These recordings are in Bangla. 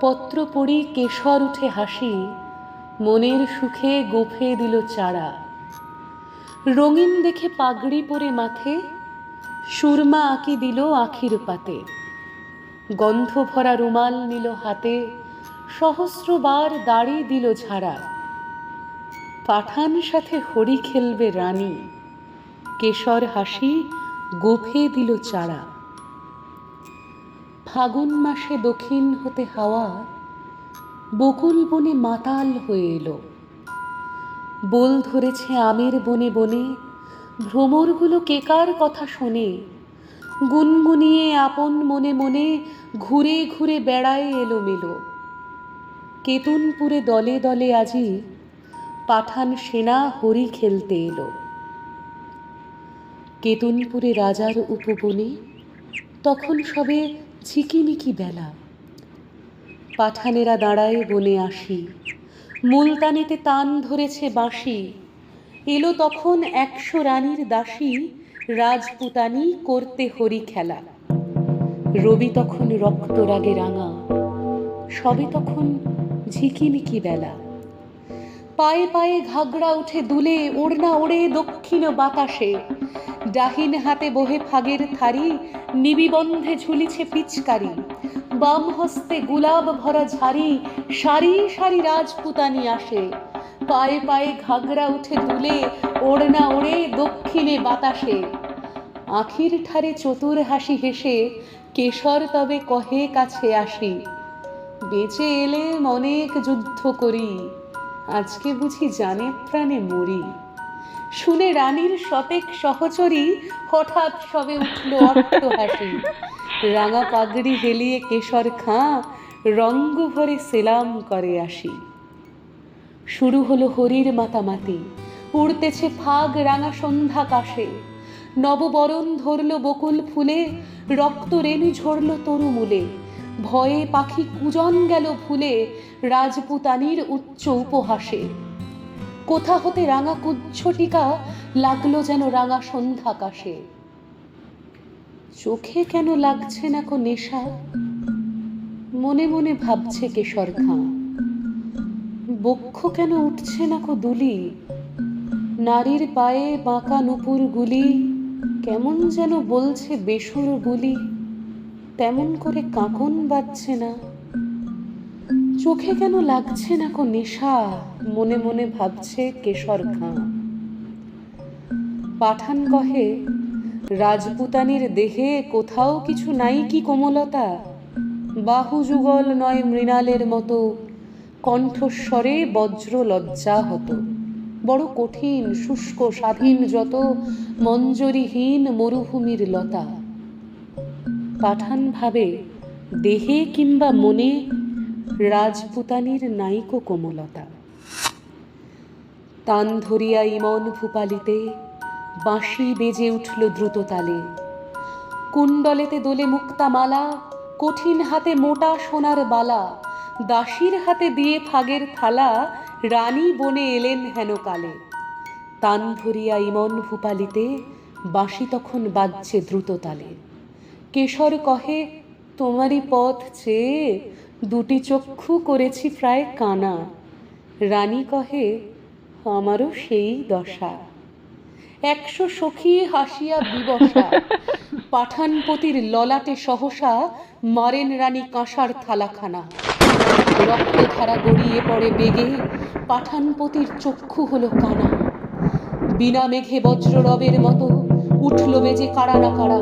পত্র পড়ি কেশর উঠে হাসি, মনের সুখে গোফে দিল চারা। রঙিন দেখে পাগড়ি পরে মাথে সুরমা আঁকি দিল আখির পাতে। গন্ধ ভরা রুমাল নিল হাতে সহস্রবার দাড়ি দিল ঝাড়া। পাঠান সাথে হরি খেলবে রানী, কেশর হাসি গোফে দিল চারা। ফাগুন মাসে দক্ষিণ হতে হাওয়া, বকুল বনে মাতাল হয়ে এলো। বোল ধরেছে আমের বনে বনে, ভ্রমরগুলো কেকার কথা শোনে? গুনগুনিয়ে আপন মনে মনে ঘুরে ঘুরে বেড়ায় এলো মেলো কেতুনপুরে দলে দলে আজি পাঠান সেনা হরি খেলতে এলো। কেতুনপুরে রাজার উপবনে তখন সবে ঝিকিমিকি বেলা। পাঠানেরা দাঁড়ায় বনে আসি। মুলতানিতে তান ধরেছে বাঁশি। এলো তখন একশো রানীর দাসী রাজপুতানি করতে হরি খেলা। রবি তখন রক্ত রাগে রাঙা। সবে তখন ঝিকিমিকি বেলা। পায়ে পায়ে ঘাগড়া উঠে দুলে, ওড়না ওড়ে দক্ষিণ বাতাসে। ডাহিন হাতে বহে ফাগের থারি, নিবিবন্ধে ঝুলিছে পিচকারি। বাম হস্তে গুলাব ভরা ঝাড়ি, সারি সারি রাজপুতানি আসে। পায়ে পায়ে ঘাগড়া উঠে দুলে, ওড়না ওড়ে দক্ষিণে বাতাসে। আখির ঠারে চতুর হাসি হেসে, কেশর তবে কহে কাছে আসি। বেঁচে এলে অনেক যুদ্ধ করি, আজকে বুঝি জানে প্রাণে মরি। শুনে রানীর শতেক সহচরী হঠাৎ সবে উঠল অট্ট হাসি। রাঙা পাগড়ি হেলিয়ে কেশর খাঁ রঙ্গ ভরে সেলাম করে আসি। শুরু হলো হরির মাতামাতি। উড়তেছে ফাগ রাঙা সন্ধ্যা কাশে। নববরণ ধরল বকুল ফুলে, রক্ত রেণু ঝরল তরু তরুমূলে। ভয়ে পাখি কুজন গেল ফুলে রাজপুতানির উচ্চ উপহাসে। কোথা হতে রাঙা কুচ্ছটিকা লাগল যেন রাঙা সন্ধ্যাকাশে? চোখে কেন লাগছে না কো নেশা? মনে মনে ভাবছে কেশর খাঁ বক্ষ কেন উঠছে না কো দুলি? নারীর পায়ে বাঁকা নুপুর গুলি, কেমন যেন বলছে বেসুর গুলি? তেমন করে কাঁকন বাজছে না। চোখে কেন লাগছে না কো নেশা? মনে মনে ভাবছে কেশর খাঁ পাঠান কহে, রাজপুতানির দেহে কোথাও কিছু নাই কি কোমলতা? বাহু যুগল নয় মৃণালের মতো, কণ্ঠস্বরে বজ্র লজ্জা হতো। বড় কঠিন, শুষ্ক, স্বাধীন যত মঞ্জরিহীন মরুভূমির লতা। পাঠান ভাবে, দেহে কিংবা মনে রাজপুতানির নাইকো কোমলতা। তান ধরিয়া ইমন ভূপালিতে বাঁশি বেজে উঠল দ্রুত তালে কুণ্ডলেতে দোলে মুক্তা মালা, কঠিন হাতে মোটা সোনার বালা, দাসীর হাতে দিয়ে ফাগের থালা, রানী বনে এলেন হেন কালে। তান ধরিয়া ইমন ভূপালিতে বাঁশি তখন বাজছে দ্রুত তালে কেশর কহে, তোমারই পথ চেয়ে দুটি চক্ষু করেছি প্রায় কানা। রানী কহে, আমারও সেই দশা। একশো সখী হাসিয়া বিবসা পাঠানপতির ললাটে সহসা মারেন রানী কাঁসার থালাখানা। রক্তধারা গড়িয়ে পড়ে বেগে পাঠানপতির চক্ষু হলো কানা। বিনা মেঘে বজ্ররবের মতো উঠল বেজে কাড়া না কাড়া।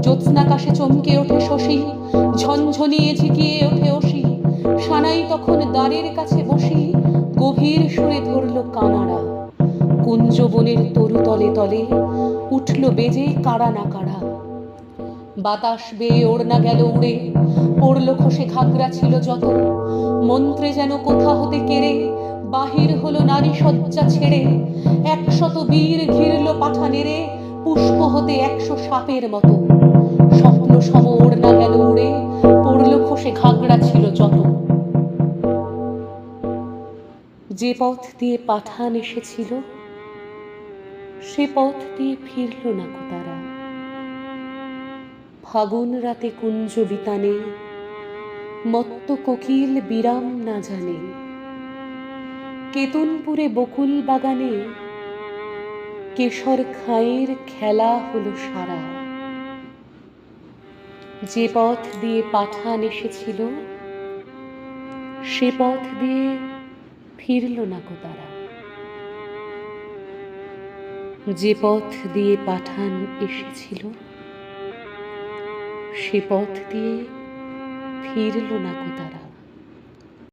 জ্যোৎস্নাকাশে চমকে ওঠে শশী। ঝনঝনিয়ে ঝিকিয়ে ওঠে অসি সানাই তখন দ্বারের কাছে বসি, গভীর সুরে ধরল কানাড়া। কুঞ্জ বনের তরু তলে তলে উঠল বেজে কাড়া না কাড়া। বাতাস বেয়ে ওড়না গেল উড়ে, পড়ল খসে ঘাগরা ছিল যত। মন্ত্রে যেন কোথা হতে কেড়ে, বাহির হলো নারী শয্যা ছেড়ে। একশত বীর ঘিরল পাঠা নেড়ে পুষ্প হতে একশো সাপের মতো। স্বপ্ন সম ওড়না গেল উড়ে, পড়ল খসে ঘাগরা ছিল যত। যে পথ দিয়ে পাঠান এসেছিল, সে পথ দিয়ে ফিরল না কো তারা। ফাগুন রাতে কুঞ্জ বিতানে, মত্ত কোকিল বিরাম না জানে। কেতনপুরে বকুল বাগানে কেশর খাঁয়ের খেলা হলো সারা। যে পথ দিয়ে পাঠান এসেছিল, সে পথ দিয়ে ফিরল না কো তারা। যে পথ দিয়ে পাঠান এসেছিল, সে পথ দিয়ে ফিরল না কো তারা।